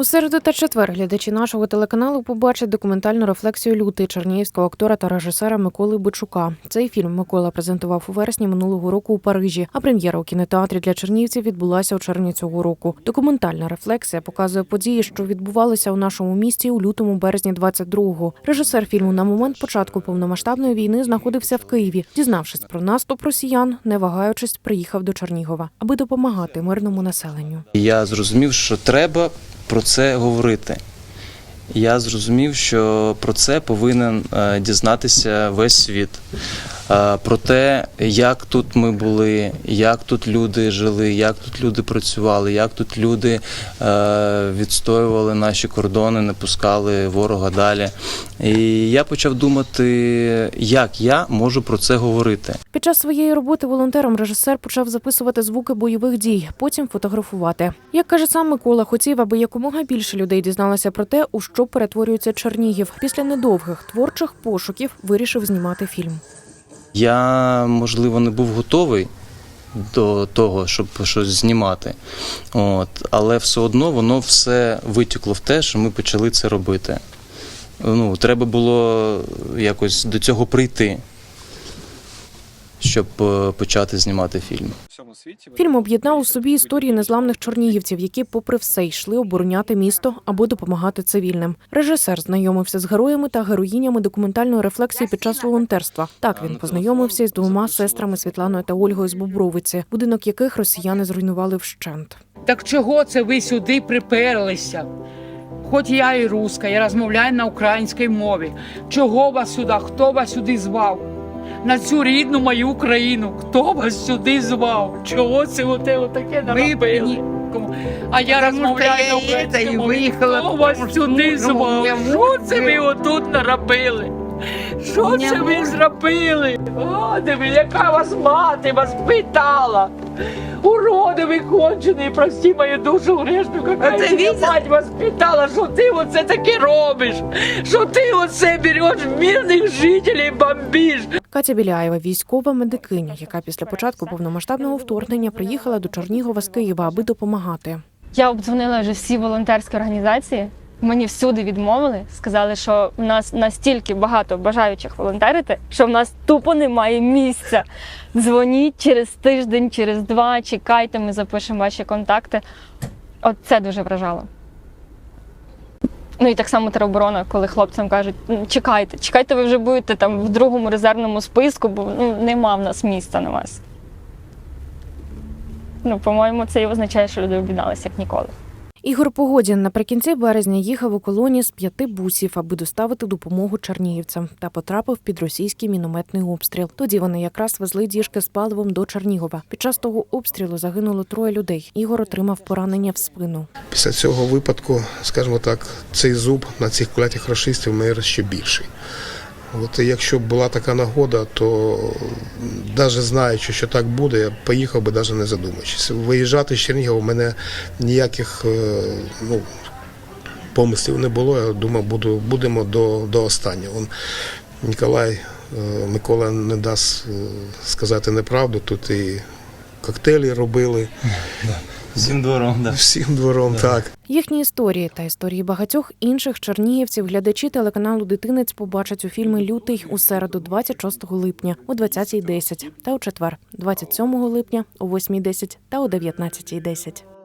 У середу та четвер глядачі нашого телеканалу побачать документальну рефлексію лютий чернігівського актора та режисера Миколи Бичука. Цей фільм Микола презентував у вересні минулого року у Парижі. А прем'єра у кінотеатрі для чернігівців відбулася у червні цього року. Документальна рефлексія показує події, що відбувалися у нашому місті у лютому березні 22-го. Режисер фільму на момент початку повномасштабної війни знаходився в Києві. Дізнавшись про наступ росіян, не вагаючись, приїхав до Чернігова, аби допомагати мирному населенню. Я зрозумів, що треба про це говорити. Я зрозумів, що про це повинен е, дізнатися весь світ. Е, Про те, як тут ми були, як тут люди жили, як тут люди працювали, як тут люди е, відстоювали наші кордони, не пускали ворога далі. І я почав думати, як я можу про це говорити. Під час своєї роботи волонтером режисер почав записувати звуки бойових дій, потім фотографувати. Як каже сам Микола, хотів, аби якомога більше людей дізналося про те, у що перетворюється Чернігів. Після недовгих творчих пошуків вирішив знімати фільм. Я, можливо, не був готовий до того, щоб щось знімати. От. Але все одно воно все витікло в те, що ми почали це робити. Ну, треба було якось до цього прийти, щоб е, почати знімати фільм. Фільм об'єднав у собі історії незламних чорнігівців, які, попри все, йшли обороняти місто або допомагати цивільним. Режисер знайомився з героями та героїнями документальної рефлексії під час волонтерства. Так він познайомився із двома сестрами Світланою та Ольгою з Бобровиці, будинок яких росіяни зруйнували вщент. Так чого це ви сюди приперлися? Хоч я і руска, я розмовляю на українській мові. Чого вас сюди? Хто вас сюди звав? На цю рідну мою Україну. Хто вас сюди звав? Чого це оте отаке наробили? А я розмовляю на і мові. Хто вас сюди ну, звав? Що це ви отут наробили? Що це ви зробили? О, диви, яка вас мати вас питала? Уроди ви кончені, прості мою душу грешну, яка це тебе Вітя? мать вас питала, що ти оце таке робиш? Що ти оце береш мирних жителів бомбиш? Катя Біляєва, військова медикиня, яка після початку повномасштабного вторгнення приїхала до Чернігова з Києва, аби допомагати. Я обдзвонила вже всі волонтерські організації. Мені всюди відмовили, сказали, що в нас настільки багато бажаючих волонтерити, що в нас тупо немає місця. Дзвоніть через тиждень, через два, чекайте, ми запишемо ваші контакти. От це дуже вражало. Ну і так само тероборона, коли хлопцям кажуть, «Ну, чекайте, чекайте, ви вже будете там в другому резервному списку, бо ну, нема в нас місця на вас. Ну, по-моєму, це і означає, що люди об'єдналися як ніколи. Ігор Погодін наприкінці березня їхав у колоні з п'яти бусів, аби доставити допомогу чернігівцям, та потрапив під російський мінометний обстріл. Тоді вони якраз везли діжки з паливом до Чернігова. Під час того обстрілу загинуло троє людей. Ігор отримав поранення в спину. Після цього випадку, скажімо так, цей зуб на цих клятих рашистів має ще більший. От якщо б була така нагода, то навіть знаючи, що так буде, я поїхав би навіть не задумуючись. Виїжджати з Чернігова у мене ніяких е, ну, помислів не було. Я думав, буду, будемо до, до останнього. Он, Ніколай е, Микола не дасть е, сказати неправду. Тут і коктейлі робили Всім двором, да. всім двором. Так. Їхні історії та історії багатьох інших чернігівців глядачі телеканалу Дитинець побачать у фільмі Лютий у середу, 26 липня о 20.10 та у четвер, 27 липня о 8.10 та о 19.10.